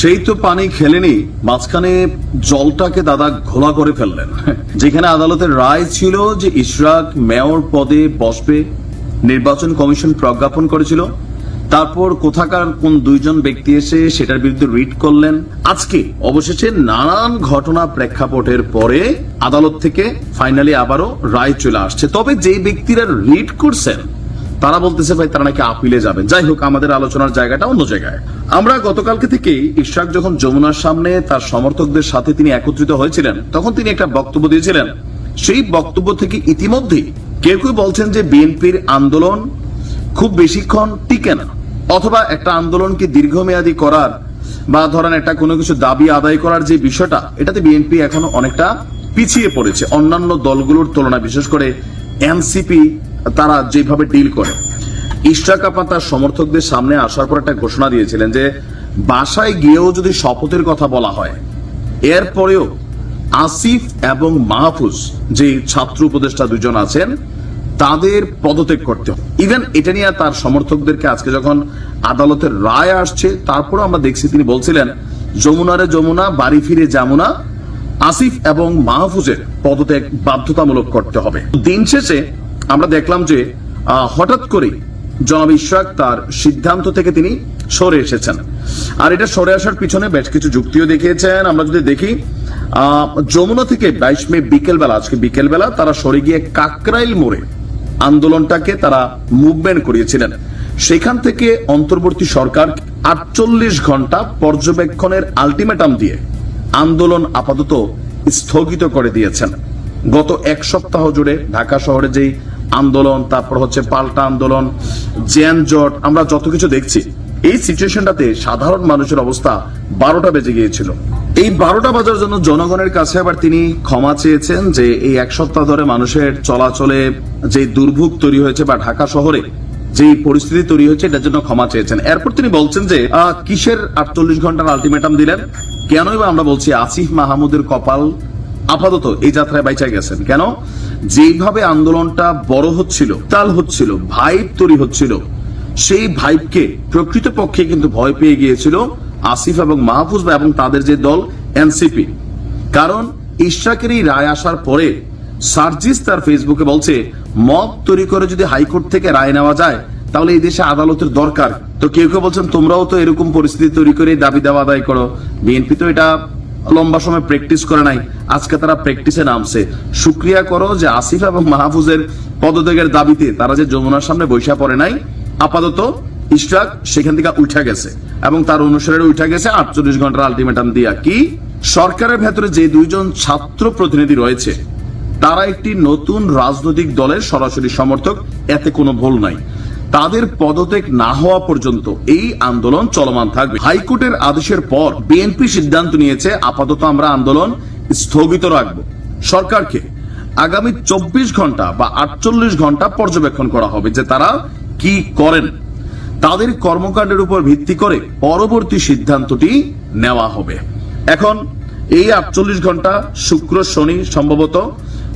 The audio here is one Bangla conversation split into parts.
সেই তো পানি খেলেনি, মাঝখানে জলটাকে দাদা ঘোলা করে ফেললেন। যেখানে আদালতের রায় ছিল যে ইশরাক মেয়র পদে বসবে, নির্বাচন কমিশন প্রজ্ঞাপন করেছিল, তারপর কোথাকার কোন দুইজন ব্যক্তি এসে সেটার বিরুদ্ধে রিট করলেন, আজকে অবশেষে নানান ঘটনা প্রেক্ষাপটের পরে আদালত থেকে ফাইনালি আবারও রায় চলে আসছে। তবে যেই ব্যক্তিরা রিট করছেন তারা বলতেছে, ভাই, তারা নাকি আপিলে যাবেন যাই হোক, আমাদের আলোচনার জায়গাটা অন্য জায়গায়। আমরা গতকালকে থেকে ইশরাক যখন যমুনার সামনে তার সমর্থকদের সাথে তিনি একত্রিত হয়েছিলেন, তখন তিনি একটা বক্তব্য দিয়েছিলেন। সেই বক্তব্য থেকে ইতিমধ্যেই কেউ কেউ বলছেন যে, বিএনপির আন্দোলন খুব বেশিক্ষণ টিকে না। অথবা একটা আন্দোলনকে দীর্ঘমেয়াদী করার বা ধরেন একটা কোনো কিছু দাবি আদায় করার যে বিষয়টা, এটাতে বিএনপি এখনও অনেকটা পিছিয়ে পড়েছে। অন্যান্য দলগুলোর তুলনায়, বিশেষ করে এনসিপি তারা যেভাবে ডিল করে। ইশরাক আপা তার সমর্থকদের সামনে আসার পর একটা ঘোষণা দিয়েছিলেন যে, বাসায় গিয়েও যদি শপথের কথা বলা হয় এরপরেও আসিফ এবং মাহফুজ যে ছাত্র উপদেষ্টা দুজন আছেন, তাদের পদত্যাগ করতে ইভেন এটা নিয়ে তার সমর্থকদেরকে আজকে যখন আদালতের রায় আসছে তারপরে আমরা দেখছি তিনি বলছিলেন যমুনারে যমুনা, বাড়ি ফিরে যামুনা আসিফ এবং মাহফুজের পদত্যাগ বাধ্যতামূলক করতে হবে। দিন শেষে আমরা দেখলাম যে হঠাৎ করে জনাব ইশরাক তার সিদ্ধান্ত থেকে তিনি সরে এসেছেন। আর এটা সরে আসার পিছনে বেশ কিছু যুক্তিও দেখিয়েছেন। আমরা যদি দেখি যমুনা থেকে বাইশ মে বিকেলবেলা, আজকে বিকেলবেলা তারা সরে গিয়ে কাকরাইল মোড়ে আন্দোলনটাকে তারা মুভমেন্ট করিয়েছিলেন। সেখান থেকে অন্তর্বর্তী সরকার আটচল্লিশ ঘণ্টা পর্যবেক্ষণের আলটিমেটাম দিয়ে আন্দোলন আপাতত স্থগিত করে দিয়েছেন। গত এক সপ্তাহ জুড়ে ঢাকা শহরে যেই আন্দোলন, তারপর হচ্ছে পাল্টা আন্দোলন, জ্যান জট, আমরা যত কিছু দেখছি, এই সিচুয়েশনটাতে সাধারণ মানুষের অবস্থা বারোটা বেজে গিয়েছিল। এই বারোটা বাজার জন্য জনগণের কাছে আবার তিনি ক্ষমা চেয়েছেন যে এই এক সপ্তাহ ধরে মানুষের চলাচলে যে দুর্ভোগ তৈরি হয়েছে বা ঢাকা শহরে যে পরিস্থিতি তৈরি হয়েছে, এটার জন্য ক্ষমা চেয়েছেন। এরপর তিনি বলছেন যে কিসের আটচল্লিশ ঘণ্টার আলটিমেটাম দিলেন? কেনই বা আমরা বলছি আসিফ মাহমুদের কপাল আপাতত এই যাত্রায় বাইচা গেছেন। কেন? যেইভাবে আন্দোলনটা বড় হচ্ছিল তাল হচ্ছিল ভাইব তৈরি হচ্ছিল, সেই ভাইবকে প্রকৃতপক্ষে কিন্তু ভয় পেয়ে গিয়েছিল আসিফ এবং মাহফুজ ভাই এবং তাদের যে দল, এনসিপি। কারণ ইশরাকের এই রায় আসার পরে সার্জিস তার ফেসবুকে বলছে মব তৈরি করে যদি হাইকোর্ট থেকে রায় নেওয়া যায়, তাহলে এই দেশে আদালতের দরকার। তো কেউ কেউ বলছেন, তোমরাও তো এরকম পরিস্থিতি তৈরি করে দাবি দাওয়া আদায় করো। বিএনপি তো এটা লম্বা সময় প্র্যাকটিস করে নাই, আজকে তারা প্র্যাকটিসে নামছে। সুক্রিয়া করো যে আসিফ এবং মাহফুজের পদত্যাগের দাবিতে তারা যে যমুনার সামনে বৈশা পড়ে নাই, আপাতত ইশরাক সেখান থেকে উঠা গেছে এবং তার অনুসারে উঠা গেছে আটচল্লিশ ঘণ্টার আলটিমেটাম দিয়া। কি? সরকারের ভেতরে যে দুইজন ছাত্র প্রতিনিধি রয়েছে, তারা একটি নতুন রাজনৈতিক দলের সরাসরি সমর্থক, এতে কোনো ভুল নাই। তাদের পদত্যাগ না হওয়া পর্যন্ত এই আন্দোলন চলমান থাকবে। হাইকোর্টের আদেশের পর বিএনপি সিদ্ধান্ত নিয়েছে, আপাতত আমরা আন্দোলন স্থগিত রাখব। সরকারকে আগামী চব্বিশ ঘণ্টা বা আটচল্লিশ ঘণ্টা পর্যবেক্ষণ করা হবে যে তারা কি করেন। তাদের কর্মকাণ্ডের উপর ভিত্তি করে পরবর্তী সিদ্ধান্তটি নেওয়া হবে। এখন এই আটচল্লিশ ঘণ্টা শুক্র, শনি সম্ভবত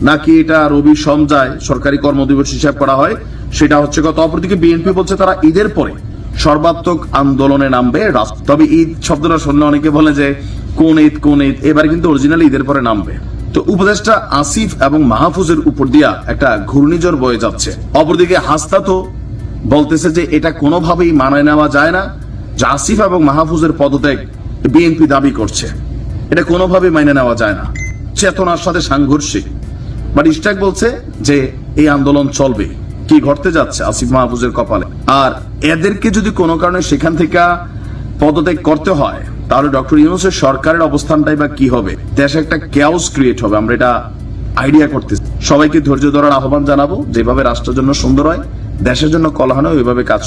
নাকি এটা রবি সোম যায় সরকারি কর্মদিবস হিসাব করা হয়? সেটা হচ্ছে কত অপরদিকে বিএনপি বলছে তারা ঈদের পরে সর্বাত্মক আন্দোলনে নামবে তবে ঈদ শব্দটা শুনলে অনেকে বলে যে, কোন ঈদ কোন ঈদ? এবার কিন্তু অরিজিনাল ঈদের পরে নামবে। তো উপদেষ্টা আসিফ এবং মাহফুজের উপর দিয়া একটা ঘূর্ণিঝড় বয়ে যাচ্ছে। অপরদিকে হাস্তা তো বলতেছে যে, এটা কোনোভাবেই মানায় নেওয়া যায় না যে আসিফ এবং মাহফুজের পদত্যাগ বিএনপি দাবি করছে। এটা কোনোভাবেই মাইনে নেওয়া যায় না। চেতনার সাথে সাংঘর্ষিক। বাট ইস্টাক বলছে যে এই আন্দোলন চলবে। কি ঘটতে যাচ্ছে আসিফ মাহফুজের কপালে? আর এদেরকে যদি কোনো কারণে সেখান থেকে পদত্যাগ করতে হয়, তাহলে ডক্টর ইউনুসের সরকারের অবস্থানটাই বা কি হবে? দেশে একটা ক্যাওস ক্রিয়েট হবে, আমরা এটা আইডিয়া করতেছি। সবাইকে ধৈর্য ধরার আহ্বান জানাব, যেভাবে রাষ্ট্রের জন্য সুন্দর হয়, দেশের জন্য কল্যাণ ওইভাবে কাজ